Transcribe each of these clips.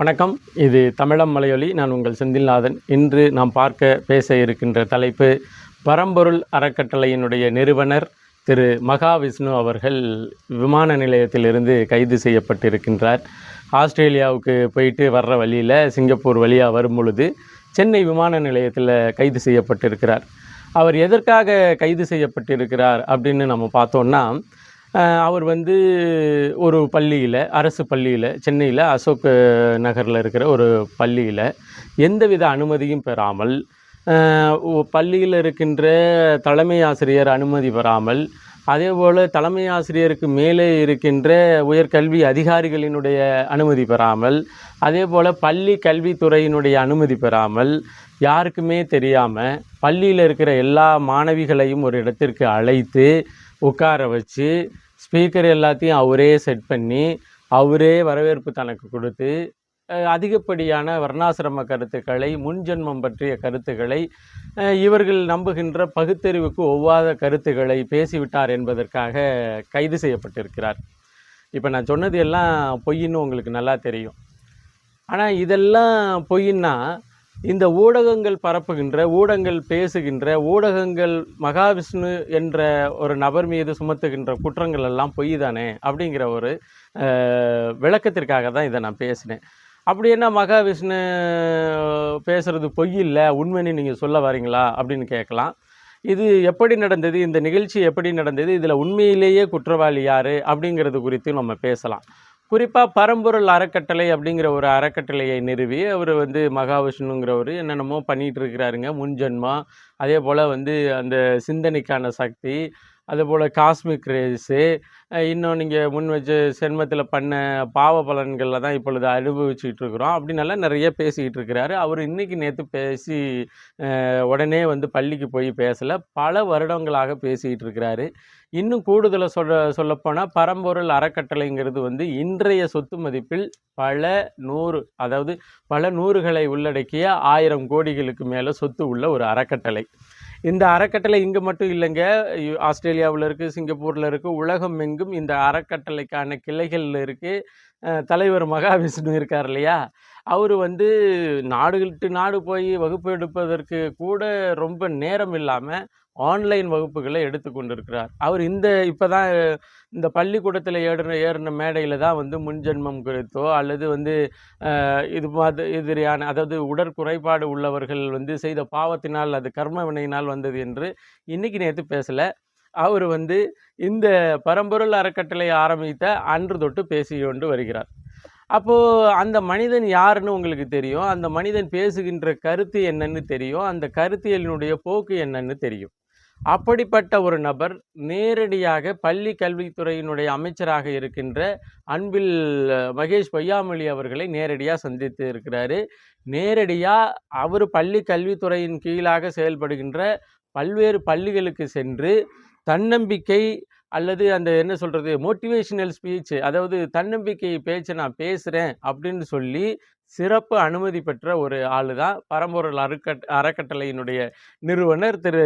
வணக்கம். இது தமிழம் மலையொலி. நான் உங்கள் செந்தில்நாதன். இன்று நாம் பார்க்க பேச இருக்கின்ற தலைப்பு பரம்பொருள் அறக்கட்டளையினுடைய நிறுவனர் திரு மகாவிஷ்ணு அவர்கள் விமான நிலையத்திலிருந்து கைது செய்யப்பட்டிருக்கின்றார். ஆஸ்திரேலியாவுக்கு போயிட்டு வர்ற வழியில் சிங்கப்பூர் வழியாக வரும் பொழுது சென்னை விமான நிலையத்தில் கைது செய்யப்பட்டிருக்கிறார். அவர் எதற்காக கைது செய்யப்பட்டிருக்கிறார் அப்படின்னு நம்ம பார்த்தோன்னா அவர் வந்து ஒரு பள்ளியில் அரசு பள்ளியில் சென்னையில் அசோக் நகரில் இருக்கிற ஒரு பள்ளியில் எந்தவித அனுமதியும் பெறாமல் பள்ளியில் இருக்கின்ற தலைமை ஆசிரியர் அனுமதி பெறாமல் அதே போல் தலைமை ஆசிரியருக்கு மேலே இருக்கின்ற உயர்கல்வி அதிகாரிகளினுடைய அனுமதி பெறாமல் அதே போல் பள்ளி கல்வித்துறையினுடைய அனுமதி பெறாமல் யாருக்குமே தெரியாமல் பள்ளியில் இருக்கிற எல்லா மாணவிகளையும் ஒரு இடத்திற்கு அழைத்து உட்கார வச்சு ஸ்பீக்கர் எல்லாத்தையும் அவரே செட் பண்ணி அவரே வரவேற்பு தனக்கு கொடுத்து அதிகப்படியான வர்ணாசிரம கருத்துக்களை முன்ஜென்மம் பற்றிய கருத்துக்களை இவர்கள் நம்புகின்ற பகுத்தறிவுக்கு ஒவ்வாத கருத்துக்களை பேசிவிட்டார் என்பதற்காக கைது செய்யப்பட்டிருக்கிறார். இப்போ நான் சொன்னது எல்லாம் பொய்ன்னு உங்களுக்கு நல்லா தெரியும். ஆனால் இதெல்லாம் பொய்ன்னா இந்த ஊடகங்கள் பரப்புகின்ற ஊடகங்கள் பேசுகின்ற ஊடகங்கள் மகாவிஷ்ணு என்ற ஒரு நபர் மீது சுமத்துகின்ற குற்றங்கள் எல்லாம் பொய் தானே அப்படிங்கிற ஒரு விளக்கத்திற்காக தான் இதை நான் பேசினேன். அப்படி என்ன மகாவிஷ்ணு பேசுறது பொய் இல்லை உண்மைன்னு நீங்கள் சொல்ல வரீங்களா அப்படின்னு கேட்கலாம். இது எப்படி நடந்தது இந்த நிகழ்ச்சி எப்படி நடந்தது இதில் உண்மையிலேயே குற்றவாளி யார் அப்படிங்கிறது குறித்து நம்ம பேசலாம். குறிப்பாக பரம்பொருள் அறக்கட்டளை அப்படிங்கிற ஒரு அறக்கட்டளையை நிறுவி அவர் வந்து மகாவிஷ்ணுங்கிறவர் என்னென்னமோ பண்ணிகிட்டு இருக்கிறாருங்க. முன்ஜென்மா அதே போல் வந்து அந்த சிந்தனைக்கான சக்தி அதுபோல் காஸ்மிக் ரேஸு இன்னும் நீங்கள் முன் வச்சு சென்மத்தில் பண்ண பாவ பலன்களில் தான் இப்பொழுது அனுபவிச்சுக்கிட்டு இருக்கிறோம். அப்படின்னெல்லாம் நிறைய பேசிக்கிட்டு இருக்கிறாரு. அவர் இன்றைக்கி நேற்று பேசி உடனே வந்து பள்ளிக்கு போய் பேசலை. பல வருடங்களாக பேசிக்கிட்டு இருக்கிறாரு. இன்னும் கூடுதலாக சொல்ல சொல்லப்போனால் பரம்பொருள் அறக்கட்டளைங்கிறது வந்து இன்றைய சொத்து மதிப்பில் பல நூறு அதாவது பல நூறுகளை உள்ளடக்கிய ஆயிரம் கோடிகளுக்கு மேலே சொத்து உள்ள ஒரு அறக்கட்டளை. இந்த அறக்கட்டளை இங்கே மட்டும் இல்லைங்க. ஆஸ்திரேலியாவில் இருக்குது சிங்கப்பூரில் இருக்குது உலகம் எங்கும் இந்த அறக்கட்டளைக்கான கிளைகளில் இருக்குது தலைவர் மகாவிஷ்ணு இருக்கார் இல்லையா? அவர் வந்து நாடுகிட்டு நாடு போய் வகுப்பு எடுப்பதற்கு கூட ரொம்ப நேரம் இல்லாமல் ஆன்லைன் வகுப்புகளை எடுத்து கொண்டிருக்கிறார். அவர் இந்த இப்போ தான் இந்த பள்ளிக்கூடத்தில் ஏறின ஏறின மேடையில் தான் வந்து முன்ஜென்மம் குறித்தோ அல்லது வந்து இது மாதிரி எதிரியான அதாவது உடற்குறைபாடு உள்ளவர்கள் வந்து செய்த பாவத்தினால் அது கர்ம வினையினால் வந்தது என்று இன்னைக்கு நேற்று பேசலை. அவர் வந்து இந்த பரம்பொருள் அறக்கட்டளை ஆரம்பித்த அன்று தொட்டு பேசி கொண்டு வருகிறார். அப்போது அந்த மனிதன் யாருன்னு உங்களுக்கு தெரியும்? அந்த மனிதன் பேசுகின்ற கருத்து என்னன்னு தெரியும்? அந்த கருத்தியலினுடைய போக்கு என்னன்னு தெரியும்? அப்படிப்பட்ட ஒரு நபர் நேரடியாக பள்ளி கல்வித்துறையினுடைய அமைச்சராக இருக்கின்ற அன்பில் மகேஷ் பொய்யாமொழி அவர்களை நேரடியாக சந்தித்து இருக்கிறாரு. நேரடியாக அவர் பள்ளி கல்வித்துறையின் கீழாக செயல்படுகின்ற பல்வேறு பள்ளிகளுக்கு சென்று தன்னம்பிக்கை அல்லது அந்த என்ன சொல்கிறது மோட்டிவேஷனல் ஸ்பீச் அதாவது தன்னம்பிக்கை பேச்சை நான் பேசுகிறேன் அப்படின்னு சொல்லி சிறப்பு அனுமதி பெற்ற ஒரு ஆள் தான் பரம்பொருள் அறக்கட் அறக்கட்டளையினுடைய நிறுவனர் திரு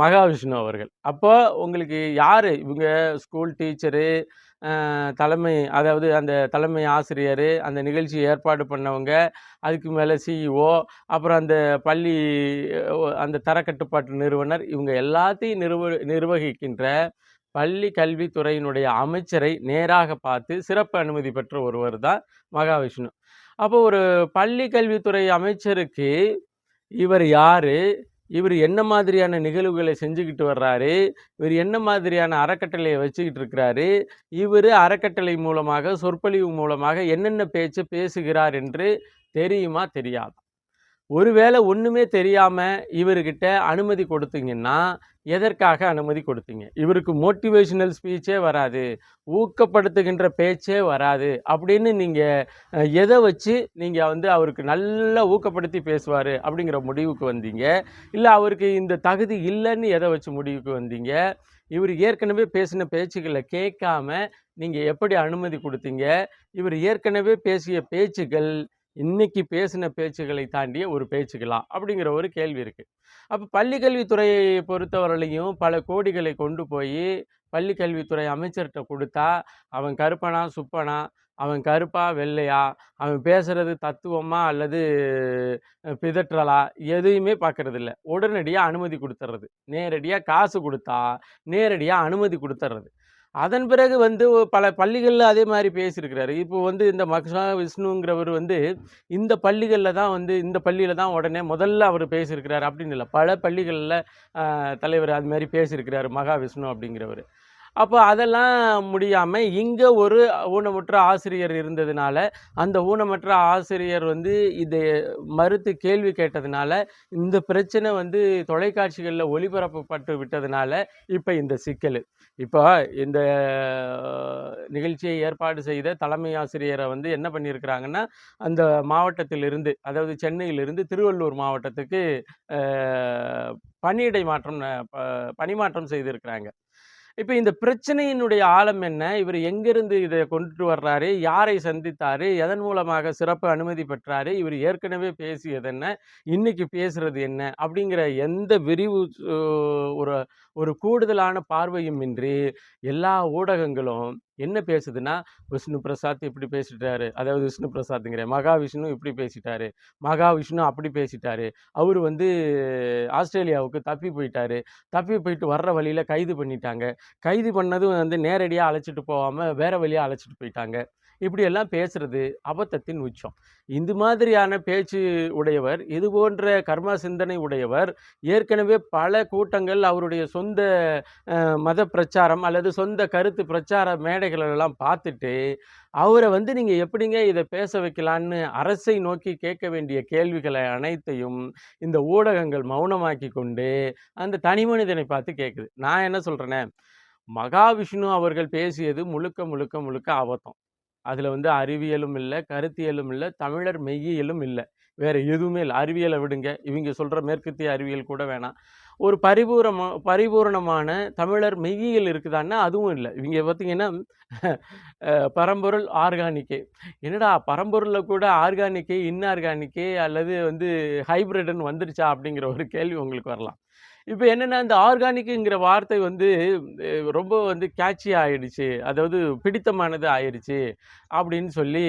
மகாவிஷ்ணு அவர்கள். அப்போ உங்களுக்கு யார்? இவங்க ஸ்கூல் டீச்சரு தலைமை அதாவது அந்த தலைமை ஆசிரியர் அந்த நிகழ்ச்சி ஏற்பாடு பண்ணவங்க அதுக்கு மேலே சிஇஓ அப்புறம் அந்த பள்ளி அந்த தரக்கட்டுப்பாட்டு நிறுவனர் இவங்க எல்லாத்தையும் நிர்வ நிர்வகிக்கின்ற பள்ளி கல்வித்துறையினுடைய அமைச்சரை நேராக பார்த்து சிறப்பு அனுமதி பெற்ற ஒருவர் தான் மகாவிஷ்ணு. அப்போ ஒரு பள்ளி கல்வித்துறை அமைச்சருக்கு இவர் யார்? இவர் என்ன மாதிரியான நிகழ்வுகளை செஞ்சுக்கிட்டு வர்றாரு? இவர் என்ன மாதிரியான அறக்கட்டளையை வச்சுக்கிட்டு இருக்கிறாரு? இவர் அறக்கட்டளை மூலமாக சொற்பொழிவு மூலமாக என்னென்ன பேச்சு பேசுகிறார் என்று தெரியுமா? தெரியாது. ஒருவேளை ஒன்றுமே தெரியாமல் இவர்கிட்ட அனுமதி கொடுத்தீங்கன்னா எதற்காக அனுமதி கொடுத்தீங்க? இவருக்கு மோட்டிவேஷனல் ஸ்பீச்சே வராது ஊக்கப்படுத்துகின்ற பேச்சே வராது அப்படின்னு நீங்கள் எதை வச்சு நீங்கள் வந்து அவருக்கு நல்லா ஊக்கப்படுத்தி பேசுவார் அப்படிங்கிற முடிவுக்கு வந்தீங்க? இல்லை அவருக்கு இந்த தகுதி இல்லைன்னு எதை வச்சு முடிவுக்கு வந்தீங்க? இவர் ஏற்கனவே பேசின பேச்சுக்களை கேட்காம நீங்கள் எப்படி அனுமதி கொடுத்தீங்க? இவர் ஏற்கனவே பேசிய பேச்சுகள் இன்னைக்கு பேசின பேச்சுகளை தாண்டிய ஒரு பேச்சுக்கலாம் அப்படிங்கிற ஒரு கேள்வி இருக்குது அப்போ பள்ளிக்கல்வித்துறையை பொறுத்தவரையிலையும் பல கோடிகளை கொண்டு போய் பள்ளிக்கல்வித்துறை அமைச்சர்கிட்ட கொடுத்தா அவன் கருப்பனா சுப்பனா அவன் கருப்பா வெள்ளையா அவன் பேசுறது தத்துவமா அல்லது பிதற்றலா எதையுமே பார்க்கறது உடனடியாக அனுமதி கொடுத்துட்றது நேரடியாக காசு கொடுத்தா நேரடியாக அனுமதி கொடுத்துட்றது அதன் பிறகு வந்து பல பள்ளிகளில் அதே மாதிரி பேசியிருக்கிறாரு. இப்போ வந்து இந்த மக்ஷா விஷ்ணுங்கிறவர் வந்து இந்த பள்ளிகளில் தான் வந்து இந்த பள்ளியில் தான் உடனே முதல்ல அவர் பேசியிருக்கிறார் அப்படின்னு இல்லை. பல பள்ளிகளில் தலைவர் அது மாதிரி பேசியிருக்கிறாரு மகா விஷ்ணு அப்படிங்கிறவர். அப்போ அதெல்லாம் முடியாமல் இங்கே ஒரு ஊனமுற்ற ஆசிரியர் இருந்ததுனால அந்த ஊனமற்ற ஆசிரியர் வந்து இதை மறுத்து கேள்வி கேட்டதுனால இந்த பிரச்சனை வந்து தொலைக்காட்சிகளில் ஒளிபரப்பப்பட்டு விட்டதுனால இப்போ இந்த சிக்கல். இப்போ இந்த நிகழ்ச்சியை ஏற்பாடு செய்த தலைமை ஆசிரியரை வந்து என்ன பண்ணியிருக்கிறாங்கன்னா அந்த மாவட்டத்திலிருந்து அதாவது சென்னையிலிருந்து திருவள்ளூர் மாவட்டத்துக்கு பணியிடை மாற்றம் பணிமாற்றம் செய்திருக்கிறாங்க. இப்போ இந்த பிரச்சனையினுடைய ஆழம் என்ன? இவர் எங்கிருந்து இதை கொண்டுட்டு வர்றாரு? யாரை சந்தித்தாரு? எதன் மூலமாக சிறப்பு அனுமதி பெற்றாரு? இவர் ஏற்கனவே பேசியது என்ன? இன்னைக்கு பேசுறது என்ன? அப்படிங்கிற எந்த விரிவு ஒரு ஒரு கூடுதலான பார்வையும் இன்றி எல்லா ஊடகங்களும் என்ன பேசுதுன்னா விஷ்ணு பிரசாத் இப்படி பேசிட்டாரு. அதாவது விஷ்ணு பிரசாத்துங்கிற மகாவிஷ்ணு இப்படி பேசிட்டாரு. மகாவிஷ்ணு அப்படி பேசிட்டாரு. அவர் வந்து ஆஸ்திரேலியாவுக்கு தப்பி போயிட்டாரு. தப்பி போயிட்டு வர்ற வழியில் கைது பண்ணிட்டாங்க. கைது பண்ணதும் வந்து நேரடியாக அழைச்சிட்டு போகாமல் வேற வழியாக அழைச்சிட்டு போயிட்டாங்க. இப்படியெல்லாம் பேசுறது அபத்தத்தின் உச்சம். இந்த மாதிரியான பேச்சு உடையவர் இது போன்ற கர்ம சிந்தனை உடையவர் ஏற்கனவே பல கூட்டங்கள் அவருடைய சொந்த மத பிரச்சாரம் அல்லது சொந்த கருத்து பிரச்சார மேடைகளெல்லாம் பார்த்துட்டு அவரை வந்து நீங்கள் எப்படிங்க இதை பேச வைக்கலான்னு அரசை நோக்கி கேட்க வேண்டிய கேள்விகளை அனைத்தையும் இந்த ஊடகங்கள் மௌனமாக்கி கொண்டு அந்த தனி மனிதனை பார்த்து கேட்குது. நான் என்ன சொல்கிறேனே மகாவிஷ்ணு அவர்கள் பேசியது முழுக்க முழுக்க முழுக்க அபத்தம். அதில் வந்து அறிவியலும் இல்லை கருத்தியலும் இல்லை தமிழர் மெய்யியலும் இல்லை. வேறு எதுவுமே இல்லை. அறிவியலை விடுங்க. இவங்க சொல்கிற மேற்கத்திய அறிவியல் கூட வேணாம். ஒரு பரிபூரமா பரிபூரணமான தமிழர் மெய்யியல் இருக்குதான்னா அதுவும் இல்லை. இவங்க பார்த்தீங்கன்னா பரம்பொருள் ஆர்கானிக்கே. என்னடா பரம்பொருளில் கூட ஆர்கானிக்கே இன்ஆர்கானிக்கே அல்லது வந்து ஹைப்ரிடுன்னு வந்துருச்சா அப்படிங்கிற ஒரு கேள்வி உங்களுக்கு வரலாம். இப்போ என்னென்னா இந்த ஆர்கானிக்குங்கிற வார்த்தை வந்து ரொம்ப வந்து கேட்சி ஆயிடுச்சு. அதாவது பிடித்தமானது ஆயிடுச்சு அப்படின்னு சொல்லி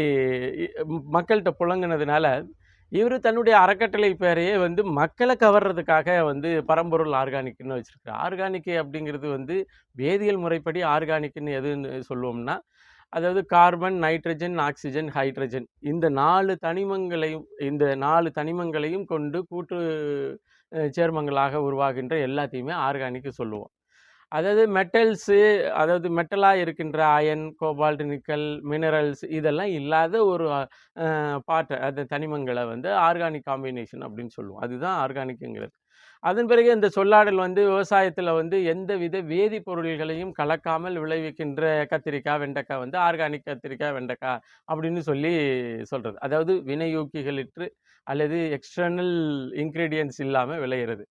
மக்கள்கிட்ட புழங்கினதுனால இவர் தன்னுடைய அறக்கட்டளை பேரையே வந்து மக்களை கவர்றதுக்காக வந்து பரம்பொருள் ஆர்கானிக்னு வச்சுருக்கு ஆர்கானிக் அப்படிங்கிறது வந்து வேதியியல் முறைப்படி ஆர்கானிக்னு எதுன்னு சொல்லுவோம்னா அதாவது கார்பன் நைட்ரஜன் ஆக்சிஜன் ஹைட்ரஜன். இந்த நாலு தனிமங்களையும் இந்த நாலு தனிமங்களையும் கொண்டு கூட்டு சேர்மங்களாக உருவாகின்ற எல்லாத்தையுமே ஆர்கானிக் சொல்லுவோம். அதாவது மெட்டல்ஸு அதாவது மெட்டலாக இருக்கின்ற அயன் கோபால்ட் நிக்கல் மினரல்ஸ் இதெல்லாம் இல்லாத ஒரு பாட்டை அந்த தனிமங்களை வந்து ஆர்கானிக் காம்பினேஷன் அப்படின்னு சொல்லுவோம். அதுதான் ஆர்கானிக்குங்கிறது. அதன் பிறகு இந்த சொல்லாடல் வந்து விவசாயத்தில் வந்து எந்த வித வேதிப்பொருள்களையும் கலக்காமல் விளைவிக்கின்ற கத்திரிக்காய் வெண்டைக்காய் வந்து ஆர்கானிக் கத்திரிக்காய் வெண்டைக்காய் அப்படின்னு சொல்லி சொல்கிறது அதாவது வினையூக்கிகளிற்று அல்லது எக்ஸ்டர்னல் இன்க்ரீடியன்ஸ் இல்லாமல் விளையிறது.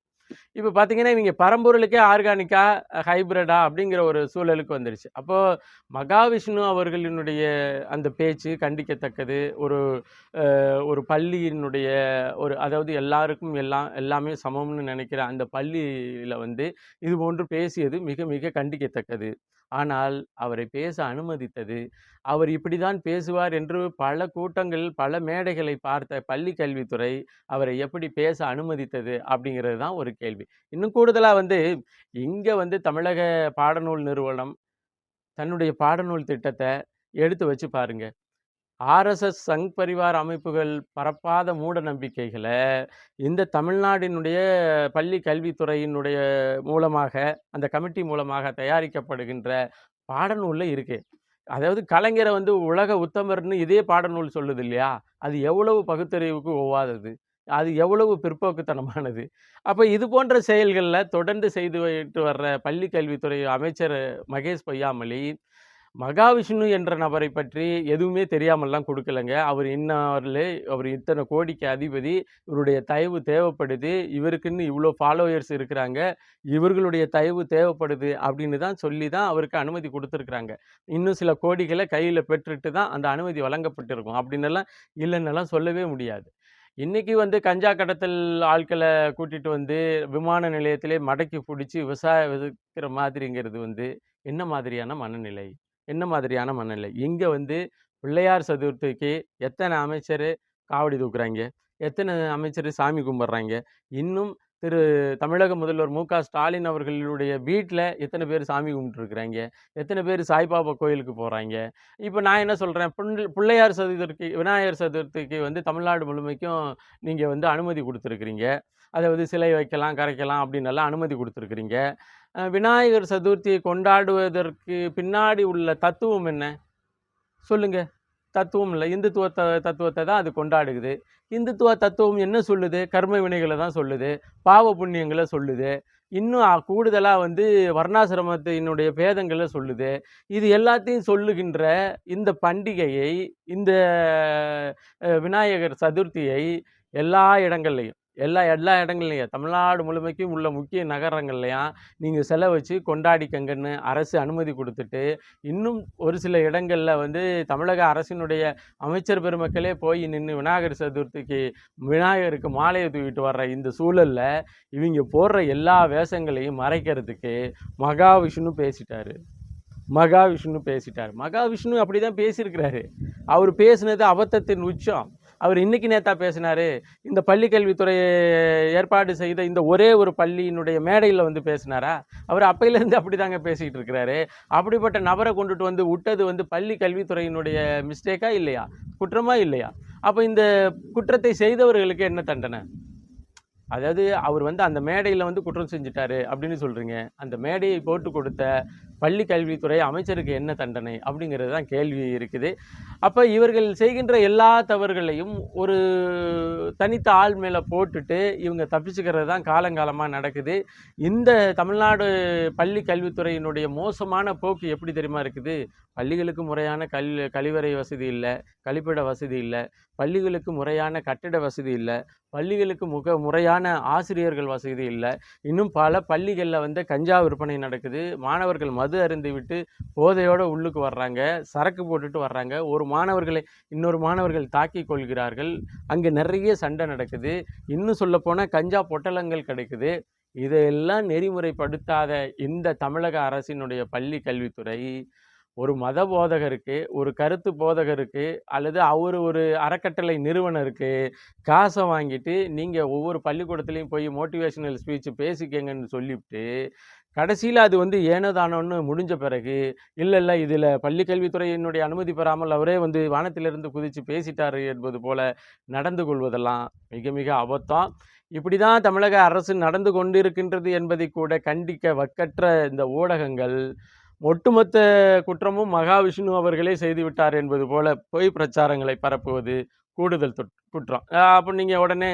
இப்போ பார்த்தீங்கன்னா இவங்க பரம்பொருளுக்கே ஆர்கானிக்கா ஹைபிரிடா அப்படிங்கிற ஒரு சூழலுக்கு வந்துருச்சு. அப்போது மகாவிஷ்ணு அவர்களினுடைய அந்த பேச்சு கண்டிக்கத்தக்கது. ஒரு ஒரு பள்ளியினுடைய ஒரு அதாவது எல்லாருக்கும் எல்லாம் எல்லாமே சமம்னு நினைக்கிற அந்த பள்ளியில் வந்து இது போன்று பேசியது மிக மிக கண்டிக்கத்தக்கது. ஆனால் அவரை பேச அனுமதித்தது. அவர் இப்படிதான் பேசுவார் என்று பல கூட்டங்கள் பல மேடைகளை பார்த்த பள்ளி கல்வித்துறை அவரை எப்படி பேச அனுமதித்தது அப்படிங்கிறது தான் ஒரு கேள்வி. இன்னும் கூடுதலாக வந்து இங்கே வந்து தமிழக பாடநூல் நிறுவனம் தன்னுடைய பாடநூல் திட்டத்தை எடுத்து வச்சு பாருங்கள் ஆர்எஸ்எஸ் சங் பரிவார் அமைப்புகள் பரப்பாத மூட நம்பிக்கைகளை இந்த தமிழ்நாட்டினுடைய பள்ளி கல்வித்துறையினுடைய மூலமாக அந்த கமிட்டி மூலமாக தயாரிக்கப்படுகின்ற பாடநூலில் இருக்கு. அதாவது கலைஞரை வந்து உலக உத்தமர்னு இதே பாடநூல் சொல்லுது இல்லையா? அது எவ்வளவு பகுத்தறிவுக்கு ஒவ்வாதது? அது எவ்வளவு பிற்போக்குத்தனமானது? அப்போ இது போன்ற செயல்களில் தொடர்ந்து செய்து வைத்து வர்ற பள்ளி கல்வித்துறை அமைச்சர் மகேஷ் பொய்யாமொழி மகாவிஷ்ணு என்ற நபரை பற்றி எதுவுமே தெரியாமல்லாம் கொடுக்கலங்க. அவர் இன்னாரில் அவர் இத்தனை கோடிக்கு அதிபதி இவருடைய தயவு தேவைப்படுது இவருக்குன்னு இவ்வளோ ஃபாலோயர்ஸ் இருக்கிறாங்க இவர்களுடைய தயவு தேவைப்படுது அப்படின்னு தான் சொல்லி தான் அவருக்கு அனுமதி கொடுத்துருக்குறாங்க. இன்னும் சில கோடிகளை கையில் பெற்றுட்டு தான் அந்த அனுமதி வழங்கப்பட்டிருக்கும். அப்படின்னெல்லாம் இல்லைன்னெல்லாம் சொல்லவே முடியாது. இன்றைக்கி வந்து கஞ்சா கடத்தல் ஆட்களை கூட்டிட்டு வந்து விமான நிலையத்திலே மடக்கி பிடிச்சி விவசாய விதைக்கிற மாதிரிங்கிறது வந்து என்ன மாதிரியான மனநிலை? என்ன மாதிரியான மனநிலை? இங்கே வந்து பிள்ளையார் சதுர்த்திக்கு எத்தனை அமைச்சர் காவடி தூக்குறாங்க? எத்தனை அமைச்சர் சாமி கும்பிட்றாங்க? இன்னும் திரு தமிழக முதல்வர் மு க ஸ்டாலின் அவர்களுடைய வீட்டில் எத்தனை பேர் சாமி கும்பிட்டுருக்குறாங்க? எத்தனை பேர் சாய்பாபா கோயிலுக்கு போகிறாங்க இப்போ நான் என்ன சொல்கிறேன் பிள்ளையார் சதுர்த்திக்கு விநாயகர் சதுர்த்திக்கு வந்து தமிழ்நாடு முழுமைக்கும் நீங்கள் வந்து அனுமதி கொடுத்துருக்குறீங்க. அதாவது சிலை வைக்கலாம் கரைக்கலாம் அப்படின்னு எல்லாம் அனுமதி கொடுத்துருக்குறீங்க. விநாயகர் சதுர்த்தியை கொண்டாடுவதற்கு பின்னாடி உள்ள தத்துவம் என்ன? சொல்லுங்கள் தத்துவம் இல்லை இந்துத்துவ தத்துவத்தை தான் அது கொண்டாடுகுது இந்துத்துவ தத்துவம் என்ன சொல்லுது? கர்ம வினைகளை தான் சொல்லுது. பாவ புண்ணியங்களை சொல்லுது. இன்னும் கூடுதலாக வந்து வர்ணாசிரமத்தினுடைய பேதங்களை சொல்லுது. இது எல்லாத்தையும் சொல்லுகின்ற இந்த பண்டிகையை இந்த விநாயகர் சதுர்த்தியை எல்லா இடங்கள்லையும் எல்லா எல்லா இடங்கள்லையும். தமிழ்நாடு முழுமைக்கும் உள்ள முக்கிய நகரங்கள்லையும் நீங்கள் செலவச்சு கொண்டாடிக்கங்கன்னு அரசு அனுமதி கொடுத்துட்டு இன்னும் ஒரு சில இடங்களில் வந்து தமிழக அரசினுடைய அமைச்சர் பெருமக்களே போய் நின்று விநாயகர் சதுர்த்திக்கு விநாயகருக்கு மாலையை தூக்கிட்டு வர்ற இந்த சூழலில் இவங்க போடுற எல்லா வேஷங்களையும் மறைக்கிறதுக்கு மகாவிஷ்ணு பேசிட்டாரு. மகாவிஷ்ணு பேசிட்டார். மகாவிஷ்ணு அப்படி தான் பேசியிருக்கிறாரு. அவர் பேசினது அபத்தத்தின் உச்சம். அவர் இன்னைக்கு நேத்தா பேசினாரு இந்த பள்ளி ஏற்பாடு செய்த இந்த ஒரே ஒரு பள்ளியினுடைய மேடையில் வந்து பேசினாரா? அவர் அப்பையிலேருந்து அப்படி தாங்க பேசிக்கிட்டு இருக்கிறாரு. அப்படிப்பட்ட நபரை கொண்டுட்டு வந்து விட்டது வந்து பள்ளி கல்வித்துறையினுடைய மிஸ்டேக்கா இல்லையா? குற்றமா இல்லையா? அப்போ இந்த குற்றத்தை செய்தவர்களுக்கு என்ன தண்டனை? அதாவது அவர் வந்து அந்த மேடையில் வந்து குற்றம் செஞ்சுட்டாரு அப்படின்னு சொல்கிறீங்க அந்த மேடையை போட்டு கொடுத்த பள்ளி கல்வித்துறை அமைச்சருக்கு என்ன தண்டனை அப்படிங்கிறது தான் கேள்வி இருக்குது. அப்போ இவர்கள் செய்கின்ற எல்லா தவறுகளையும் ஒரு தனித்த ஆள் மேலே போட்டுட்டு இவங்க தப்பிச்சுக்கிறது தான் காலங்காலமாக நடக்குது. இந்த தமிழ்நாடு பள்ளி கல்வித்துறையினுடைய மோசமான போக்கு எப்படி தெரியுமா இருக்குது? பள்ளிகளுக்கு முறையான கல் கழிவறை வசதி இல்லை கழிப்பிட வசதி இல்லை பள்ளிகளுக்கு முறையான கட்டிட வசதி இல்லை பள்ளிகளுக்கு முக முறையான ஆசிரியர்கள் வசதி இல்லை. இன்னும் பல பள்ளிகளில் வந்து கஞ்சா விற்பனை நடக்குது. மாணவர்கள் மது மது விட்டு போதையோடு உள்ளுக்கு வர்றாங்க சரக்கு போட்டுட்டு வர்றாங்க. ஒரு மாணவர்களை இன்னொரு மாணவர்கள் தாக்கி கொள்கிறார்கள். அங்கே நிறைய சண்டை நடக்குது. இன்னும் சொல்லப்போனால் கஞ்சா பொட்டலங்கள் கிடைக்குது. இதையெல்லாம் நெறிமுறைப்படுத்தாத இந்த தமிழக அரசினுடைய பள்ளி கல்வித்துறை ஒரு மத போதகருக்கு ஒரு கருத்து போதகருக்கு அல்லது அவர் ஒரு அறக்கட்டளை நிறுவனருக்கு காசை வாங்கிட்டு நீங்கள் ஒவ்வொரு பள்ளிக்கூடத்துலேயும் போய் மோட்டிவேஷனல் ஸ்பீச் பேசிக்கங்கன்னு சொல்லிவிட்டு கடைசியில் அது வந்து ஏனோதானோன்னு முடிஞ்ச பிறகு இல்லை இல்லை இதில் பள்ளிக்கல்வித்துறையினுடைய அனுமதி பெறாமல் அவரே வந்து வானத்திலிருந்து குதித்து பேசிட்டார் என்பது போல நடந்து கொள்வதெல்லாம் மிக மிக அபத்தம் இப்படி தான் தமிழக அரசு நடந்து கொண்டிருக்கின்றது என்பதை கூட கண்டிக்க வக்கற்ற இந்த ஊடகங்கள் ஒட்டுமொத்த குற்றமும் மகாவிஷ்ணு அவர்களே செய்துவிட்டார் என்பது போல பொய் பிரச்சாரங்களை பரப்புவது கூடுதல் குற்றம். அப்போ நீங்கள் உடனே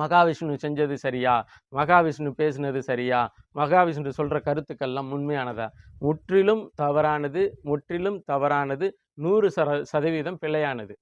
மகாவிஷ்ணு செஞ்சது சரியா? மகாவிஷ்ணு பேசினது சரியா? மகாவிஷ்ணு சொல்கிற கருத்துக்கள்லாம் உண்மையானதா? முற்றிலும் தவறானது முற்றிலும் தவறானது நூறு சர சதவீதம் பிழையானது.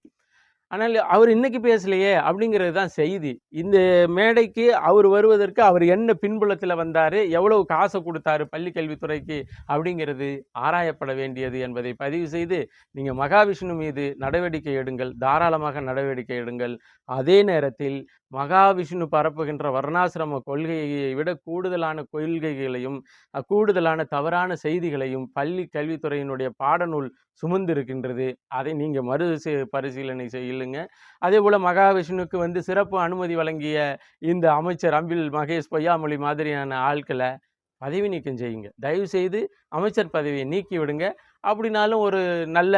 ஆனால் அவர் இன்னைக்கு பேசலையே அப்படிங்கிறது தான் செய்தி. இந்த மேடைக்கு அவர் வருவதற்கு அவர் என்ன பின்புலத்தில் வந்தார் எவ்வளவு காசை கொடுத்தாரு பள்ளி கல்வித்துறைக்கு அப்படிங்கிறது ஆராயப்பட வேண்டியது என்பதை பதிவு செய்து நீங்கள் மகாவிஷ்ணு மீது நடவடிக்கை எடுங்கள் தாராளமாக நடவடிக்கை எடுங்கள். அதே நேரத்தில் மகாவிஷ்ணு பரப்புகின்ற வர்ணாசிரம கொள்கையை விட கூடுதலான கொள்கைகளையும் கூடுதலான தவறான செய்திகளையும் பள்ளி கல்வித்துறையினுடைய பாடநூல் சுமந்திருக்கின்றது. அதை நீங்கள் மறு பரிசீலனை செய்யலுங்க அதே போல் மகாவிஷ்ணுவுக்கு வந்து சிறப்பு அனுமதி வழங்கிய இந்த அமைச்சர் அம்பில் மகேஷ் பொய்யாமொழி மாதிரியான ஆட்களை பதவி நீக்கம் செய்யுங்க. தயவு செய்து அமைச்சர் பதவியை நீக்கி விடுங்க அப்படின்னாலும் ஒரு நல்ல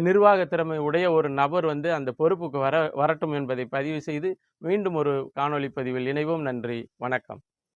நிர்வாக திறமை உடைய ஒரு நபர் வந்து அந்த பொறுப்புக்கு வர வரட்டும் என்பதை பதிவு செய்து மீண்டும் ஒரு காணொளி பதிவில் இணைவோம். நன்றி. வணக்கம்.